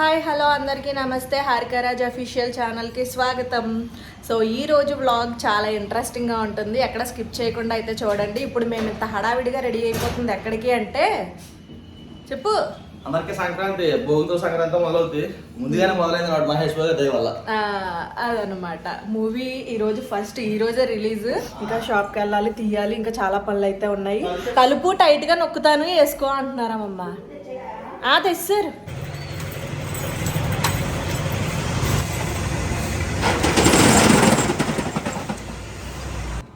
Hi hello అందరికీ నమస్తే. Harika Raj official ఛానల్కి స్వాగతం. సో ఈ రోజు వ్లాగ్ చాలా ఇంట్రెస్టింగ్గా ఉంటుంది. ఎక్కడ స్కిప్ చేయకుండా అయితే చూడండి. ఇప్పుడు మేము ఇంత హడావిడిగా రెడీ అయిపోతుంది ఎక్కడికి అంటే చెప్పు. అందరికి సంక్రాంతి భోగితో సంక్రాంతి మొదలవుతుంది ముందుగానే మొదలైంది మహేష్ బాబు దయ వల్ల. ఆ, అదనమాట. మూవీ ఈరోజు ఫస్ట్ ఈ రోజే రిలీజ్. ఇంకా షాప్కి వెళ్ళాలి తీయాలి ఇంకా చాలా పనులు అయితే ఉన్నాయి. కలుపు టైట్గా నొక్కుతాను వేసుకో అంటున్నారమ్మమ్మ ఆ తెస్తారు.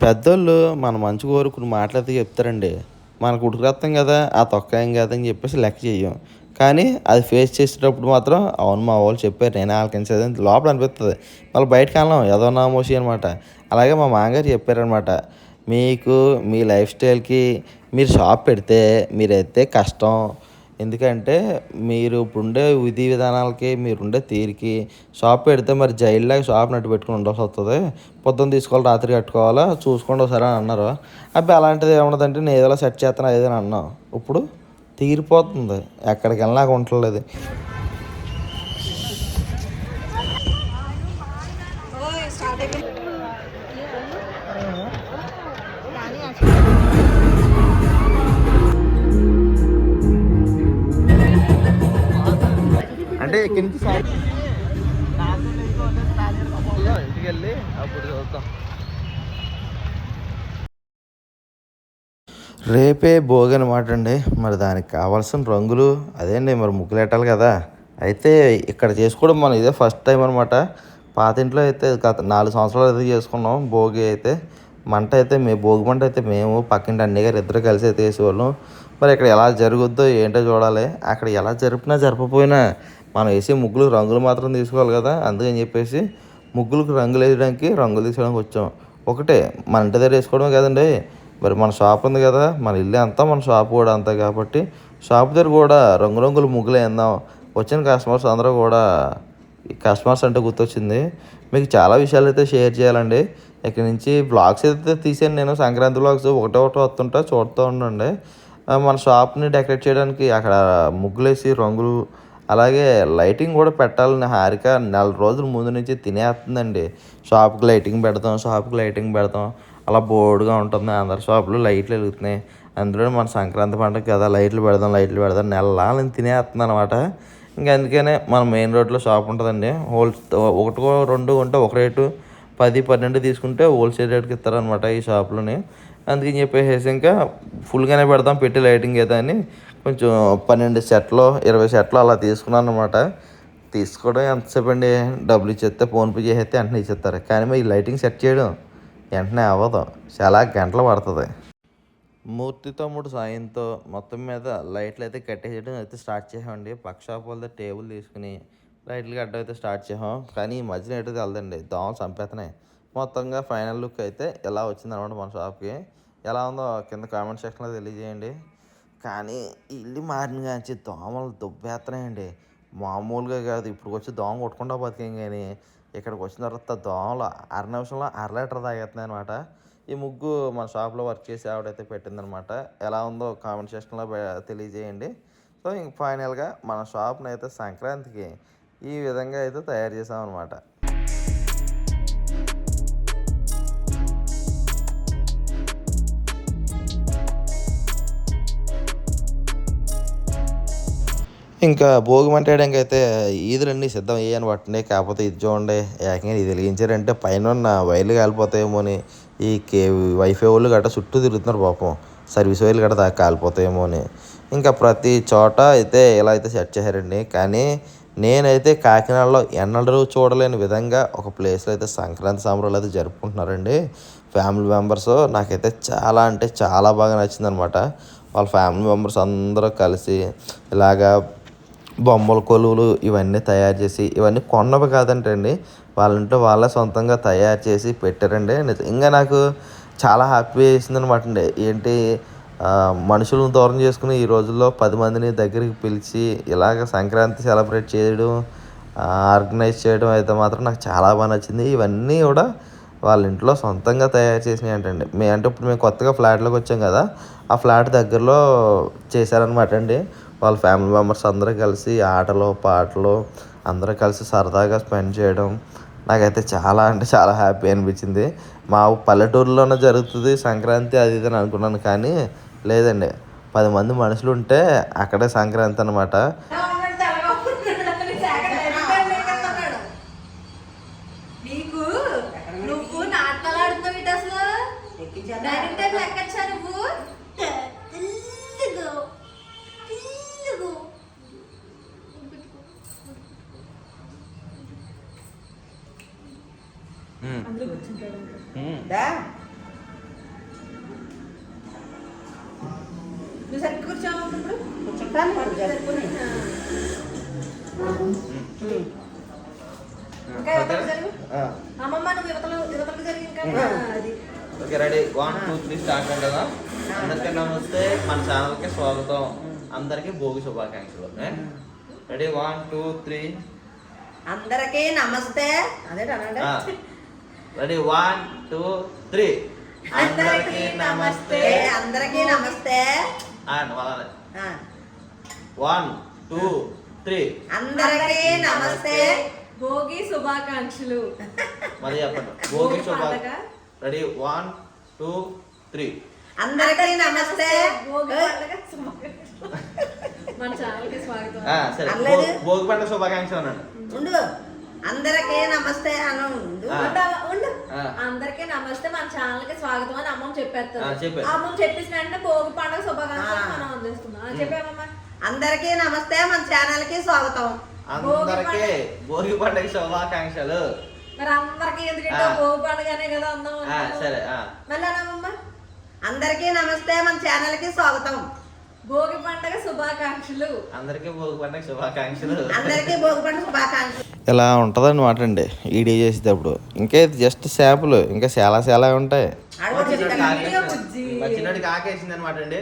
పెద్దోళ్ళు మన మంచి కోరుకుని మాట్లాడితే చెప్తారండి. మనకు ఉడికిరత్తం కదా ఆ తొక్క ఏం కదా అని చెప్పేసి లెక్క చేయం కానీ అది ఫేస్ చేసేటప్పుడు మాత్రం అవును మా వాళ్ళు చెప్పారు నేను ఆలకించేది లోపల అనిపిస్తుంది మళ్ళీ బయటకు వెళ్ళాం ఏదో నామోసి అనమాట అలాగే మా మామగారు చెప్పారనమాట మీకు మీ లైఫ్ స్టైల్కి మీరు షాప్ పెడితే మీరైతే కష్టం ఎందుకంటే మీరు ఇప్పుడుండే విధి విధానాలకి మీరుండే తీరికి షాప్ పెడితే మరి జైల్లాగా షాప్ నట్టు పెట్టుకుని ఉండాల్సి వస్తుంది. పొద్దున్న తీసుకోవాలి రాత్రి కట్టుకోవాలా చూసుకోండి ఒకసారి అని అన్నారు. అబ్బాయి అలాంటిది ఏమన్నదంటే నేను ఏదో సెట్ చేస్తాను ఏదైనా అన్నాం. ఇప్పుడు తీరిపోతుంది ఎక్కడికి వెళ్ళినా ఉండలేదు ఇక్కడి నుంచి ఇంటికి వెళ్ళి అప్పుడు చూద్దాం రేపే భోగి అనమాట అండి. మరి దానికి కావాల్సిన రంగులు అదేండి మరి ముగ్గులు కదా. అయితే ఇక్కడ చేసుకోవడం మనం ఇదే ఫస్ట్ టైం అనమాట పాత ఇంట్లో అయితే గత నాలుగు సంవత్సరాలు అయితే చేసుకున్నాం భోగి అయితే. మంట అయితే మే భోగి మంట అయితే మేము పక్కింటి అన్నయ్య గారు ఇద్దరు కలిసి అయితే వేసేవాళ్ళం. మరి ఇక్కడ ఎలా జరుగుద్దో ఏంటో చూడాలి. అక్కడ ఎలా జరిపినా జరపపోయినా మనం వేసే ముగ్గులు రంగులు మాత్రం తీసుకోవాలి కదా. అందుకని చెప్పేసి ముగ్గులకు రంగులు వేయడానికి రంగులు తీసుకోవడానికి వచ్చాం. ఒకటే మన ఇంటి దగ్గర వేసుకోవడమే కదండి. మరి మన షాప్ ఉంది కదా మన ఇల్లు అంతా మన షాప్ కూడా అంతా కాబట్టి షాప్ దగ్గర కూడా రంగురంగుల ముగ్గులు వేద్దాం వచ్చిన కస్టమర్స్ అందరూ కూడా కస్టమర్స్ అంటే గుర్తొచ్చింది. మీకు చాలా విషయాలు అయితే షేర్ చేయాలండి. ఇక్కడ నుంచి బ్లాగ్స్ అయితే తీసాను నేను. సంక్రాంతి బ్లాగ్స్ ఒకటో ఒకటో వస్తుంటా చూడుతూ ఉండండి. మన షాప్ని డెకరేట్ చేయడానికి అక్కడ ముగ్గులేసి రంగులు అలాగే లైటింగ్ కూడా పెట్టాలని హారిక నెల రోజుల ముందు నుంచి తినేస్తుందండి. షాప్కి లైటింగ్ పెడతాం షాప్కి లైటింగ్ పెడతాం. అలా బోర్డుగా ఉంటుంది. అందరి షాపులు లైట్లు వెలుగుతున్నాయి. అందులో మన సంక్రాంతి పండుగ కదా లైట్లు పెడదాం లైట్లు పెడదాం నెలలా నేను తినేస్తుంది అనమాట ఇంకా అందుకనే మన మెయిన్ రోడ్లో షాప్ ఉంటుందండి. హోల్ ఒకటి రెండు ఉంటే ఒక రేటు పది పన్నెండు తీసుకుంటే హోల్సేల్ రేట్కి ఇస్తారనమాట ఈ షాప్లోని అందుకని చెప్పేసి ఇంకా ఫుల్గానే పెడతాం. పెట్టి లైటింగ్ అయితే అని కొంచెం పన్నెండు సెట్లు ఇరవై సెట్లు అలా తీసుకున్నాను అనమాట తీసుకోవడం ఎంతసేపు అండి? డబ్బులు ఇచ్చేస్తే ఫోన్పే చేసేస్తే వెంటనే ఇచ్చేస్తారు. కానీ మరి ఈ లైటింగ్ సెట్ చేయడం వెంటనే అవ్వదు. చాలా గంటలు పడుతుంది. మూర్తి తమ్ముడు సాయంతో మొత్తం మీద లైట్లు అయితే కట్టేయడం అయితే స్టార్ట్ చేసామండి. పక్క షాప్ వాళ్ళ టేబుల్ తీసుకుని లైట్లు కట్టడం అయితే స్టార్ట్ చేసాం. కానీ ఈ మధ్యన ఎటు తెలదండి దోమలు చంపేస్తున్నాయి మొత్తంగా ఫైనల్ లుక్ అయితే ఎలా వచ్చిందనమాట మన షాప్కి. ఎలా ఉందో కింద కామెంట్ సెక్షన్లో తెలియజేయండి. కానీ ఇల్లు మారిన కానీ దోమలు దుబ్బేస్తున్నాయండి మామూలుగా కాదు ఇప్పుడు వచ్చి దోమ కొట్టుకుంటా బతికేం కానీ ఇక్కడికి వచ్చిన తర్వాత దోమలు అర నిమిషంలో అర లీటర్ తాగేస్తున్నాయి అనమాట ఈ ముగ్గు మన షాప్లో వర్క్ చేసి ఆవిడైతే పెట్టిందనమాట ఎలా ఉందో కామెంట్ సెక్షన్లో తెలియజేయండి. సో ఇంక ఫైనల్గా మన షాప్ని అయితే సంక్రాంతికి ఈ విధంగా అయితే తయారు చేసామన్నమాట. ఇంకా భోగి మంటేయడానికి అయితే ఈదులన్నీ సిద్ధం అయ్యాను వాటిని కాకపోతే ఇది చూడండి ఏకంగా ఇది వెలిగించారంటే పైన ఉన్న వైర్లు కాలిపోతాయేమో అని ఈ కే వైఫై వాళ్ళు గట్రా చుట్టూ తిరుగుతున్నారు పాపం. సర్వీస్ వైర్లు గట్రా కాలిపోతాయేమో అని ఇంకా ప్రతి చోట అయితే ఇలా అయితే సెట్ చేశారండి. కానీ నేనైతే కాకినాడలో ఎన్నడూ చూడలేని విధంగా ఒక ప్లేస్లో అయితే సంక్రాంతి సాంబ్రాలు అయితే జరుపుకుంటున్నారండి. ఫ్యామిలీ మెంబర్స్ నాకైతే చాలా అంటే చాలా బాగా నచ్చిందనమాట వాళ్ళ ఫ్యామిలీ మెంబర్స్ అందరూ కలిసి ఇలాగా బొమ్మల కొలువులు ఇవన్నీ తయారు చేసి ఇవన్నీ కొన్నవి కాదంటండి. వాళ్ళంటే వాళ్ళే సొంతంగా తయారు చేసి పెట్టారండి. నిజంగా నాకు చాలా హ్యాపీ వేసింది అనమాట అండి. ఏంటి మనుషులను దూరం చేసుకుని ఈ రోజుల్లో పది మందిని దగ్గరికి పిలిచి ఇలాగ సంక్రాంతి సెలబ్రేట్ చేయడం ఆర్గనైజ్ చేయడం అయితే మాత్రం నాకు చాలా బాగా నచ్చింది. ఇవన్నీ కూడా వాళ్ళ ఇంట్లో సొంతంగా తయారు చేసినాయి అంటండి. మేము అంటే ఇప్పుడు మేము కొత్తగా ఫ్లాట్లోకి వచ్చాం కదా ఆ ఫ్లాట్ దగ్గరలో చేశారనమాట అండి. వాళ్ళ ఫ్యామిలీ మెంబర్స్ అందరూ కలిసి ఆటలు పాటలు అందరూ కలిసి సరదాగా స్పెండ్ చేయడం నాకైతే చాలా అంటే చాలా హ్యాపీ అనిపించింది. మా పల్లెటూరులోనే జరుగుతుంది సంక్రాంతి అది ఇది అని అనుకున్నాను కానీ లేదండి. పది మంది మనుషులు ఉంటే అక్కడే సంక్రాంతి అనమాట నీకు నువ్వు నాటకాలు ఆడుతున్నావు ఇటు అసలు డైనింగ్ టేబుల్ ఎక్కచ్చా నువ్వు నువ్వు సరిగ్గా కూర్చోవు ఇప్పుడు ఇంకా యువతలకు జరుగు అమ్మమ్మ నువ్వు యువతలు యువతలకు జరిగి ఇంకా అది. Okay ready. One two three start కదా. అందరికీ నమస్తే. మన ఛానల్కి స్వాగతం. అందరికీ భోగి శుభాకాంక్షలు. రెడీ? వన్ టూ త్రీ అందరికీ నమస్తే. అదే రెడీ వన్ టూ త్రీ అందరికీ నమస్తే. అందరికీ నమస్తే. ఆ, వన్ టూ త్రీ అందరికీ నమస్తే. భోగి శుభాకాంక్షలు. మరి చెప్పండి. భోగి శుభా పండగ. రెడీ వన్ టూ త్రీ అందరికీ నమస్తే. భోగి ఏయ్, పండగ శుభాకాంక్షలు. మన ఛానల్కి స్వాగతం సరే. భోగి పండుగ శుభాకాంక్షలు అనండి ఉండు. అందరికీ నమస్తే అను. అందరికీ నమస్తే మన ఛానల్కి స్వాగతం అని అమ్మమ్మ ఆ, చెప్పేస్తారు చెప్పే. అమ్మమ్మ చెప్పేసిన వెంటనే భోగి పండుగ శుభాకాంక్షలు. మనం అందిస్తున్నాం. చెప్పామమ్మా అందరికీ నమస్తే మన ఛానల్కి స్వాగతం. అందరికీ భోగి పండుగ శుభాకాంక్షలు. మరి అందరికి ఎందుకంటే. భోగి పండుగనే కదా అందాం సరే. మళ్ళీ అందరికీ నమస్తే మన ఛానల్కి స్వాగతం. భోగి పండుగ శుభాకాంక్షలు. అందరికీ భోగి పండుగ శుభాకాంక్షలు. అందరికీ భోగిపండు శుభాకాంక్షలు. ఇలా ఉంటుంది అనమాట అండి ఈడీ చేసేటప్పుడు. ఇంకా ఇది జస్ట్ శాంపుల్ ఇంకా చాలా చాలా ఉంటాయి. చెప్తాను. ఆకేసింది. అనమాట అండి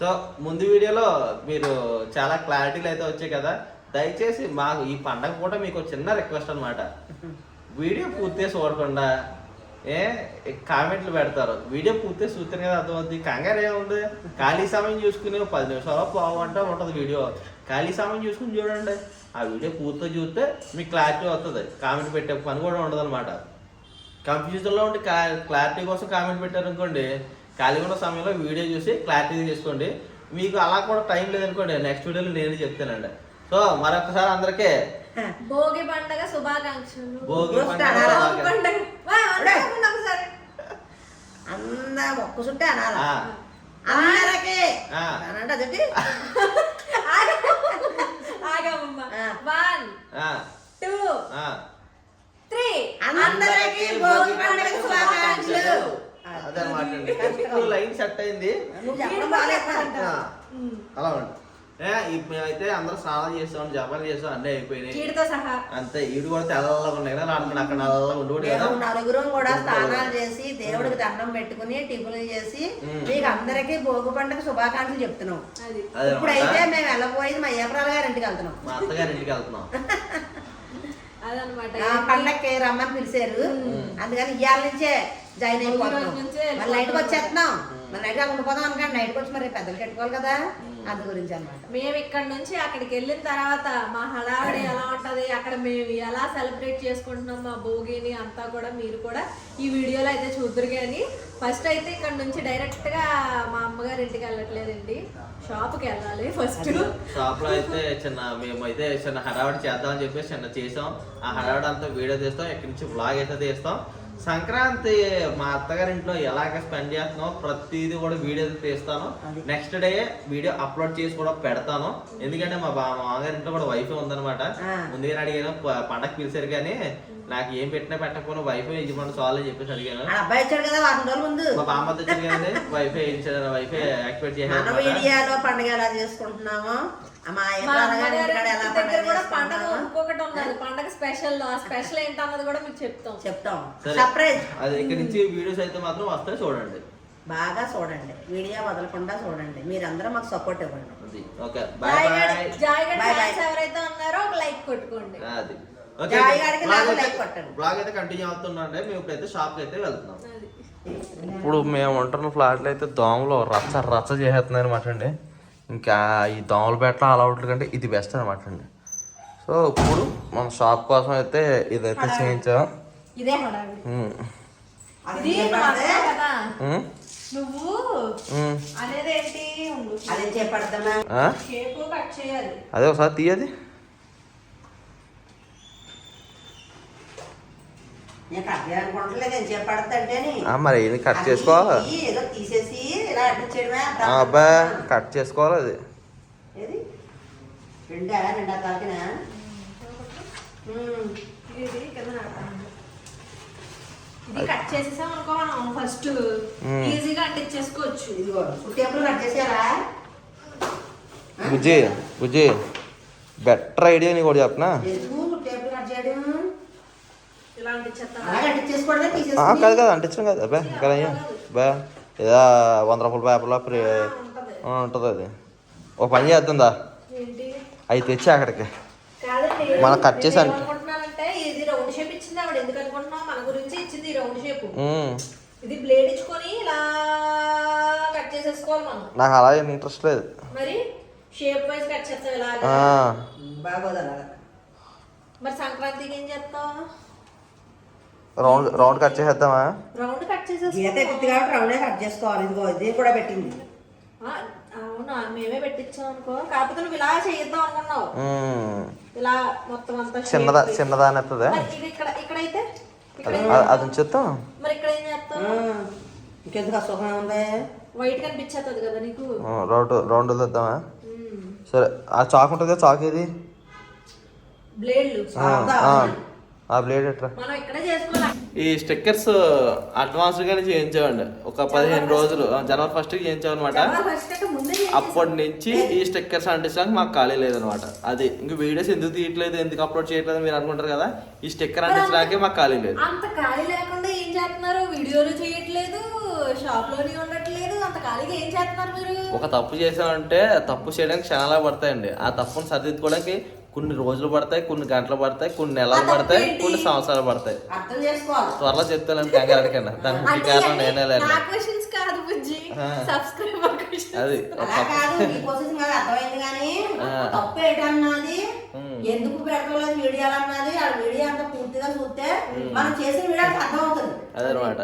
సో ముందు వీడియోలో మీరు చాలా క్లారిటీలు అయితే వచ్చాయి కదా. దయచేసి మాకు ఈ పండగ పూట మీకు చిన్న రిక్వెస్ట్ అన్నమాట. వీడియో పూర్తిగా చూడకుండా ఏ కామెంట్లు పెడతారు? వీడియో పూర్తిగా చూస్తే కదా అర్థమవుతుంది కంగారు ఏముంది? ఖాళీ సమయం చూసుకుని పది నిమిషాలు పావుగంట ఉంటుంది వీడియో. ఖాళీ సమయం చూసుకుని చూడండి. ఆ వీడియో పూర్తిగా చూస్తే మీకు క్లారిటీ వస్తుంది. కామెంట్ పెట్టే పని కూడా ఉండదు అనమాట కన్ఫ్యూజన్లో ఉండి క్లారిటీ కోసం కామెంట్ పెట్టారు అనుకోండి ఖాళీ ఉన్న సమయంలో వీడియో చూసి క్లారిటీ తీసుకోండి. మీకు అలా కూడా టైం లేదనుకోండి నెక్స్ట్ వీడియోలో నేను చెప్తానండి. సో మరొకసారి అందరికీ భోగి పండుగ శుభాకాంక్షలు. భోగి భోగి పండుగ. అనాలా? భోగి శుభాకాంక్షలు. పండుగ వా, అందరూ ఒకసారి. అందరం ఒక్క చుట్టే అనాలి. ఆ, అందరికీ. ఆ. అనంటే. వన్ టూ ఆ. త్రీ. అందరికీ భోగి పండుగ శుభాకాంక్షలు. అదనమాట అండి ఇప్పుడు లైన్ సెట్ అయింది. అలా ఉండి. ఏ ఇప్పుడు అయితే అందరూ స్నానం చేస్తాం జపాన్ చేస్తాం అన్నీ అయిపోయినాయి. చీడతో సహా. అంతే ఈడు కూడా తెల్లగా ఉన్నాయి కదా అక్కడ అక్కడ నల్లగా మేము నలుగురం కూడా స్నానాలు చేసి దేవుడికి దండం పెట్టుకుని టిఫిన్లు చేసి. మీకు అందరికీ భోగి పండుగ శుభాకాంక్షలు చెప్తున్నాం. ఇప్పుడైతే మేము వెళ్ళబోయేది మా ఏప్రాల గారి ఇంటికి వెళ్తున్నాం. మా అత్తగారి ఇంటికి వెళ్తున్నాం. పండక్కి రమ్మని పిలిచారు. అందుకని ఇవాళ నుంచే జాయిన్ అయిపోతున్నాం. మరి నైట్కి వచ్చేస్తున్నాం. మరి నైట్ ఉండిపోదాం అనుకోండి నైట్కి వచ్చి మరి పెద్దలు కట్టుకోవాలి కదా. అందు గురించి అనమాట మేము ఇక్కడ నుంచి అక్కడికి వెళ్ళిన తర్వాత మా హడావిడి ఎలా ఉంటది అక్కడ మేము ఎలా సెలబ్రేట్ చేసుకుంటున్నాం మా భోగిని అంతా కూడా మీరు కూడా ఈ వీడియోలో అయితే చూద్దరు కానీ ఫస్ట్ అయితే ఇక్కడ నుంచి డైరెక్ట్గా మా అమ్మగారి ఇంటికి వెళ్ళట్లేదండి. షాప్కి వెళ్ళాలి ఫస్ట్ షాప్లో అయితే చిన్న మేమైతే చిన్న హడావిడి చేద్దామని చెప్పేసి చిన్న చేసాం. ఆ హడావిడి అంతా వీడియో తీస్తాం ఇక్కడి నుంచి బ్లాగ్ అయితే తీస్తాం. సంక్రాంతి మా అత్తగారి ఇంట్లో ఎలాగ స్పెండ్ చేస్తున్నాం ప్రతిదీ కూడా వీడియో తీస్తాను. నెక్స్ట్ డే వీడియో అప్లోడ్ చేసి కూడా పెడతాను. ఎందుకంటే మా మామగారి ఇంట్లో కూడా వైఫై ఉందన్నమాట. ఆ. ముందుగానే అడిగాను పండగ పిలిచారు కానీ నాకు ఏం పెట్టినా పెట్టకపోయినా వైఫై ఇవ్వమని చాలు అని చెప్పేసి అడిగాను. అబ్బాయి వచ్చాడు కదా వారం రోజుల ముందు. మా బామ్మ కదండి. వైఫై ఇచ్చారు వైఫై యాక్టివేట్ మన చేశారు వీడియోలో పండుగ ఎలా చేసుకుంటున్నామో పండుగ కూడా పండగ చేసుకుంటున్నామో. ఇంకొకటి ఉన్నది పండగ స్పెషల్ ఆ స్పెషల్ ఏంటన్నది కూడా మీకు చెప్తాం. చెప్తాం. సర్ప్రైజ్ అది ఇక్కడ నుంచి వీడియోస్ అయితే మాత్రం వస్తాయి చూడండి. బాగా చూడండి. వీడియో వదలకుండా చూడండి. మీరందరూ మాకు సపోర్ట్ ఇవ్వండి. ఓకే. బాయ్ బాయ్ ఎవరైతే ఉన్నారో ఒక లైక్ కొట్టుకోండి. అది. బ్లాగ్ నాకు అయితే- కంటిన్యూ మేము ఇప్పుడైతే షాప్కి అయితే వెళ్తున్నాం. అది ఇప్పుడు మేము ఉంటున్న ఫ్లాట్లో అయితే దోమలు రచ్చ రచ్చ చేసేస్తున్నాయి అనమాట అండి. ఇంకా ఈ దోమలు పెట్టడం అలవాట్ల కంటే ఇది బెస్ట్ అనమాట అండి. సో ఇప్పుడు మన షాప్ కోసం అయితే ఇదైతే చేయించాం. నువ్వు అదే ఒకసారి తీయది నేను కట్ చేయాలనుకుంటలేదు నేను చేపడతాంటేని ఆ, మరి ఇది కట్ చేసుకోవాలి? ఏదో తీసేసి ఇలా అడ్డించడమే ఆ, అబ్బా కట్ చేసుకోవాలి అది? కట్ చేసేసాం అనుకో మనం ఫస్ట్. ఈజీగా అంటించేసుకోవచ్చు ఇదిగో టేబుల్ కట్ చేసారా బుజ్జి బుజ్జి బెటర్ ఐడియా నీకు కూడా చెప్పనా ఎందుకు టేబుల్ కట్ చేయడం ఇలా అంటించేస్తాం అలాగే అంటించేసుకోవడమే ఆ, తీసేసుకుని కాదు కాదు అంటించడం కాదు. అబ్బా ఇంకా అయ్యా బా ఏదో వంద రూపాయల పేపర్లో ప్రీ ఉంటుంది. అది. ఒక పని చేద్దాందా? ఏంటి? అవి తెచ్చి అక్కడికి. మనం కట్ చేసి అంటి- ఏమనుకుంటున్నానంటే ఇది రౌండ్ షేప్ ఇచ్చింది ఆవిడ ఎందుకు అనుకుంటున్నావు? మన గురించి ఇచ్చింది ఈ రౌండ్ షేప్. ఉమ్. ఇది బ్లేడ్ ఇచ్చుకొని ఇలా కట్ చేసేసుకోవాలి మనం. నాకు అలా ఇంట్రెస్ట్ లేదు. మరి షేప్ వైజ్ కట్ చేస్తాం ఇలాగా ఆ, బాగోదు అలాగా. మరి సంక్రాంతికి ఏం చేస్తాం రౌండ్ రౌండ్ కట్ చేసేద్దామా? రౌండ్ కట్ చేసేస్తాం. గీత ఎత్తి కాబట్టి రౌండే కట్ చేసుకోవాలి. ఇదిగో ఇది కూడా పెట్టింది. ఆ, అవునా? మేమే పెట్టించాం అనుకో. కాకపోతే నువ్వు ఇలా చేద్దాం అనుకున్నావు. ఇలా మొత్తం అంతా చిన్నదా. చిన్నదా అని వస్తుందా ఇది ఇక్కడ ఇక్కడైతే? ఇక్కడ అది ఉంచేద్దాం మరి ఇక్కడ ఏం చేస్తాం ఇంకెందుకు అసుఖం ఉంది? వైట్ కనిపించేస్తుంది కదా నీకు? ఆ, రౌండ్ రౌండ్ వదిలేద్దామా. సరే ఆ చాక్ ఉంటుంది చాక్ ఏది? బ్లేడ్లు ఆ, చేసుకోవాలి? ఈ స్టిక్కర్స్ అడ్వాన్స్ గానే చేయించామండి. ఒక పదిహేను రోజులు. జనవరి ఫస్ట్ చేయించాం అనమాట ఫస్ట్ అంటే ముందే చేసేసి- అప్పటి నుంచి ఈ స్టిక్కర్స్ అంటించడానికి మాకు ఖాళీ లేదనమాట అది ఇంక వీడియోస్ ఎందుకు తీయట్లేదు ఎందుకు అప్లోడ్ చేయట్లేదు మీరు అనుకుంటారు కదా ఈ స్టిక్కర్ అంటించడానికి మాకు ఖాళీ లేదు. అంత ఖాళీ లేకుండా ఏం చేస్తున్నారు? వీడియోలు చేయట్లేదు షాప్లోని ఉండట్లేదు అంత ఖాళీగా ఏం చేస్తున్నారు మీరు? ఒక తప్పు చేసామంటే తప్పు చేయడానికి క్షణాలు పడతాయండి. ఆ తప్పును సరిదిద్దుకోవడానికి కొన్ని రోజులు పడతాయి కొన్ని గంటలు పడతాయి కొన్ని నెలలు పడతాయి? కొన్ని సంవత్సరాలు పడతాయి. అర్థం చేసుకోవాలి. త్వరలో చెప్తాను కంగారు అడగండి దానికి ముఖ్య కారణం నేనే క్వశ్చన్స్ అది. తప్పు ఏంటన్నది. ఎందుకు పెడతలేదు అన్నది ఆ వీడియో అంతా పూర్తిగా చూస్తే మనం చేసిన వీడియో అర్థం అవుతుంది అదనమాట.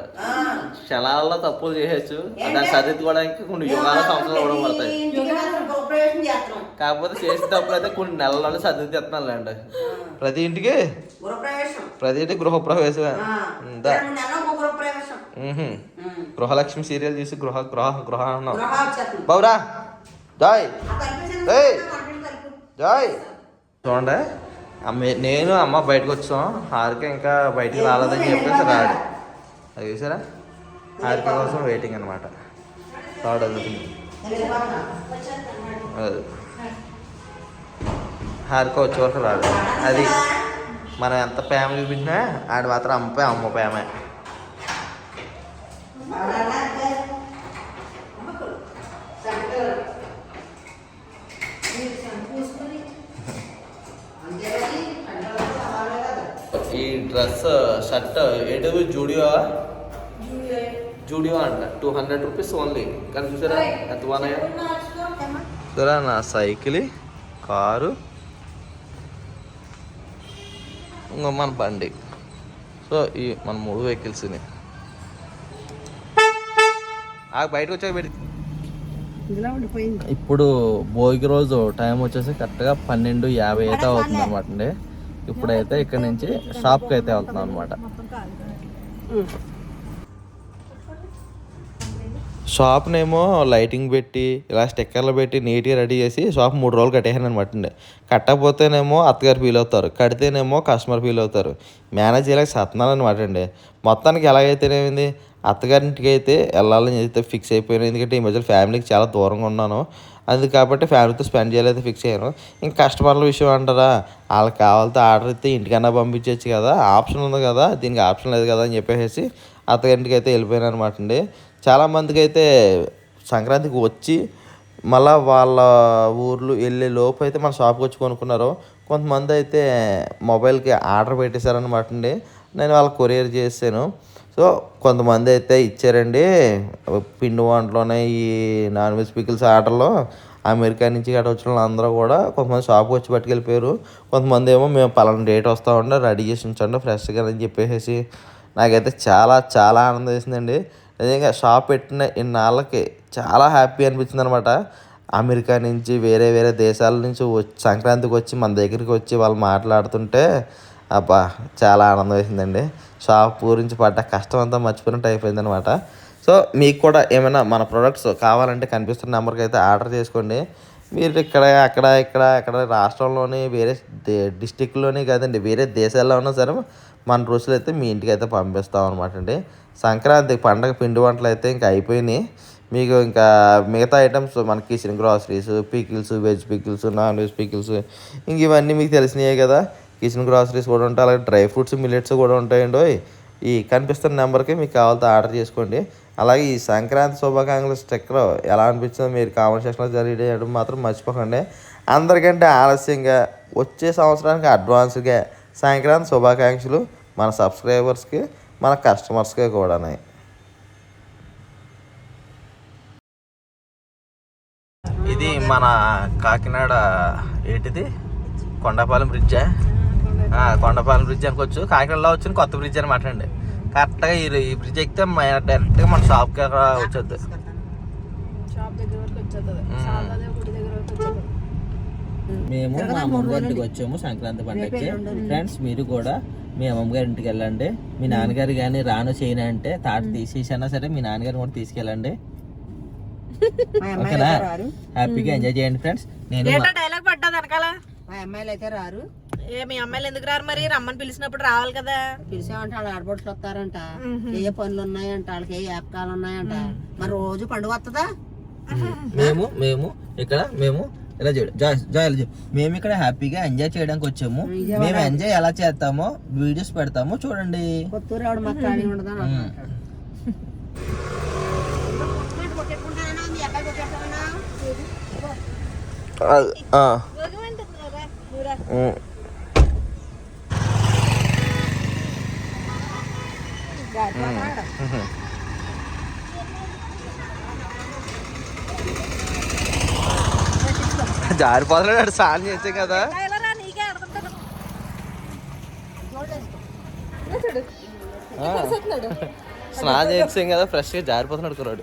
క్షణాలలో తప్పులు చేయొచ్చు? దాన్ని సరిదిద్దుకోవడానికి కొన్ని యుగాల సంవత్సరాలు కూడా పడతాయి ఇంటికి మాత్రం గృహప్రవేశం చేస్తున్నాం కాకపోతే చేసిన తప్పులు అయితే కొన్ని నెలలలో సరిదిద్దేస్తున్నాను అండి ప్రతి ఇంటికి? ప్రతి ఇంటికి గృహప్రవేశం. నెలలు. గృహలక్ష్మి సీరియల్ చూసి గృహ గృహ గృహ అన్నాం బాబురా జాయ్. జాయ్. చూడండి అమ్మ నేను అమ్మ బయటకు వచ్చాం. హారిక ఇంకా బయటికి రాలేదని చెప్పేసి రాడు. అది చూసారా? హారిక కోసం వెయిటింగ్ అనమాట రాడు. అది. హారిక వచ్చే వరకు రాడు అది మనం ఎంత ప్రేమ చూపించినా ఆడు మాత్రం అమ్మపై అమ్మ ప్రేమే. ఈ డ్రెస్ షర్ట్ ఏంటి జూడియో జూడియో అంట. Two hundred rupees only. కానీ చూసారా? ఎంత బాగున్నాయో? చూరా నా సైకిల్ కారు ఇంకా మన బండి. సో ఈ మన మూడు వెహికల్స్ ఆ బయటకు వచ్చాక ఉండిపోయింది. ఇప్పుడు భోగి రోజు టైం వచ్చేసి కరెక్ట్గా పన్నెండు యాభై అయితే అవుతుంది అనమాట అండి. ఇప్పుడైతే ఇక్కడ నుంచి షాప్కి అయితే వెళ్తున్నాం అనమాట షాప్నేమో లైటింగ్ పెట్టి ఇలా స్టిక్కర్లు పెట్టి నీట్గా రెడీ చేసి షాప్ మూడు రోజులు కట్టేసాను అనమాట అండి. కట్టకపోతేనేమో అత్తగారు ఫీల్ అవుతారు. కడితేనేమో కస్టమర్ ఫీల్ అవుతారు. మేనేజ్ చేయలేక సత్నాలు అనమాట అండి. మొత్తానికి ఎలాగైతేనేమింది? అత్తగారింటికి అయితే వెళ్ళాలని అయితే ఫిక్స్ అయిపోయాను ఎందుకంటే ఈ మధ్యలో ఫ్యామిలీకి చాలా దూరంగా ఉన్నాను. అది కాబట్టి ఫ్యామిలీతో స్పెండ్ చేయాలైతే ఫిక్స్ అయ్యాను. ఇంకా కస్టమర్ల విషయం అంటారా? వాళ్ళకి కావాలితే ఆర్డర్ ఇస్తే ఇంటికన్నా పంపించవచ్చు కదా. ఆప్షన్ ఉంది కదా. దీనికి ఆప్షన్ లేదు కదా అని చెప్పేసి అత్తగారింటికి అయితే వెళ్ళిపోయాను అనమాట అండి. చాలామందికి అయితే సంక్రాంతికి వచ్చి మళ్ళా వాళ్ళ ఊర్లు వెళ్ళే లోపు అయితే మన షాప్కి వచ్చి కొనుక్కున్నారు. కొంతమంది అయితే మొబైల్కి ఆర్డర్ పెట్టేశారనమాట అండి. నేను వాళ్ళకి కొరియర్ చేశాను. సో కొంతమంది అయితే ఇచ్చారండి. పిండి వంటలోనే ఈ నాన్ వెజ్ పికిల్స్ ఆర్డర్లో అమెరికా నుంచి గట్రా వచ్చిన వాళ్ళందరూ కూడా కొంతమంది షాప్కి వచ్చి పట్టుకెళ్ళిపోయారు. కొంతమంది ఏమో మేము పలానా డేట్ వస్తూ ఉండే రెడీ చేసి ఉంచండి ఫ్రెష్గా అని చెప్పేసి నాకైతే చాలా చాలా ఆనందం వేసిందండి. నిజంగా షాప్ పెట్టిన ఇన్నాళ్ళకి చాలా హ్యాపీ అనిపించింది అనమాట అమెరికా నుంచి వేరే వేరే దేశాల నుంచి వచ్చి సంక్రాంతికి వచ్చి మన దగ్గరికి వచ్చి వాళ్ళు మాట్లాడుతుంటే అబ్బా చాలా ఆనందం వేసిందండి. షాప్ గురించి పడ్డ కష్టం అంతా మర్చిపోయినట్టు అయిపోయింది అనమాట సో మీకు కూడా ఏమైనా మన ప్రొడక్ట్స్ కావాలంటే కనిపిస్తున్న నెంబర్కి అయితే ఆర్డర్ చేసుకోండి. మీరు ఇక్కడ అక్కడ ఇక్కడ అక్కడ రాష్ట్రంలోని వేరే దే డిస్టిక్లోని కాదండి వేరే దేశాల్లో ఉన్నా సరే మన రుచులు అయితే మీ ఇంటికి అయితే పంపిస్తాం అనమాట అండి. సంక్రాంతి పండగ పిండి వంటలు అయితే ఇంకా అయిపోయినాయి. మీకు ఇంకా మిగతా ఐటమ్స్ మన kitchen groceries pickles veg pickles non veg pickles ఇంక ఇవన్నీ మీకు తెలిసినాయే కదా. కిచెన్ గ్రాసరీస్ కూడా ఉంటాయి. అలాగే డ్రై ఫ్రూట్స్ మిల్లెట్స్ కూడా ఉంటాయండి. ఈ కనిపిస్తున్న నెంబర్కి మీకు కావాలంటే ఆర్డర్ చేసుకోండి. అలాగే ఈ సంక్రాంతి శుభాకాంక్షలు స్టిక్కర్ ఎలా అనిపించిందో మీరు కామెంట్ సెక్షన్లో జరిగేయడం మాత్రం మర్చిపోకండి. అందరికంటే ఆలస్యంగా వచ్చే సంవత్సరానికి అడ్వాన్స్గా సంక్రాంతి శుభాకాంక్షలు మన సబ్స్క్రైబర్స్కి మన కస్టమర్స్కి కూడా ఇది మన కాకినాడ ఏంటిది? కొండపాలెం బ్రిడ్జా? ఆ, కొండపాలెం బ్రిడ్జ్ అనుకోవచ్చు. కాకినాడలో వచ్చిన కొత్త బ్రిడ్జ్ అనమాట అండి. కరెక్ట్గా ఈ ఈ బ్రిడ్జ్ ఎక్కితే మన- డైరెక్ట్గా మన షాప్కి వచ్చేది మేము మా అమ్మమ్మ గారింటికి వచ్చాము సంక్రాంతి పండగకి ఫ్రెండ్స్ మీరు కూడా మీ అమ్మమ్మ గారి ఇంటికి వెళ్ళండి. మీ నాన్నగారు కానీ రాను చేయను అంటే తాట తీసేసైనా సరే మీ నాన్నగారిని కూడా తీసుకెళ్ళండి. ఓకేనా? హ్యాపీగా ఎంజాయ్ చేయండి ఫ్రెండ్స్. నేను ఏంటో డైలాగ్ పడ్డది వెనకాల? మా అమ్మాయిలు అయితే రారు. ఏ మీ అమ్మాయిలు ఎందుకు రారు మరి? రమ్మని పిలిచినప్పుడు రావాలి కదా. పిలిచామంటే వాళ్ళు ఆడబొట్లు వస్తారంట. ఏ ఏ పనులు ఉన్నాయంట? వాళ్ళకి ఏ యాపకాలు ఉన్నాయంట? మరి రోజు పండుగ వస్తుందా మేము మేము ఇక్కడ మేము ఇలా చూడు? జాయ్ జాయ్ ఇలా. మేము ఇక్కడ హ్యాపీగా ఎంజాయ్ చేయడానికి వచ్చాము. మేము ఎంజాయ్ ఎలా చేస్తామో వీడియోస్ పెడతాము చూడండి. కొత్తూరు ఆవిడ మాకు ఖాళీ ఉండదా అని ఉమ్. అంటాడు. కొట్టుకుంటానా? మీ అబ్బాయి కొట్టేస్తానా? ఆ, ఉమ్. జారిపోతున్నాడు స్నానం చేసాం కదా. స్నానం చేసాం కదా ఫ్రెష్గా జారిపోతున్నాడు కుర్రాడు.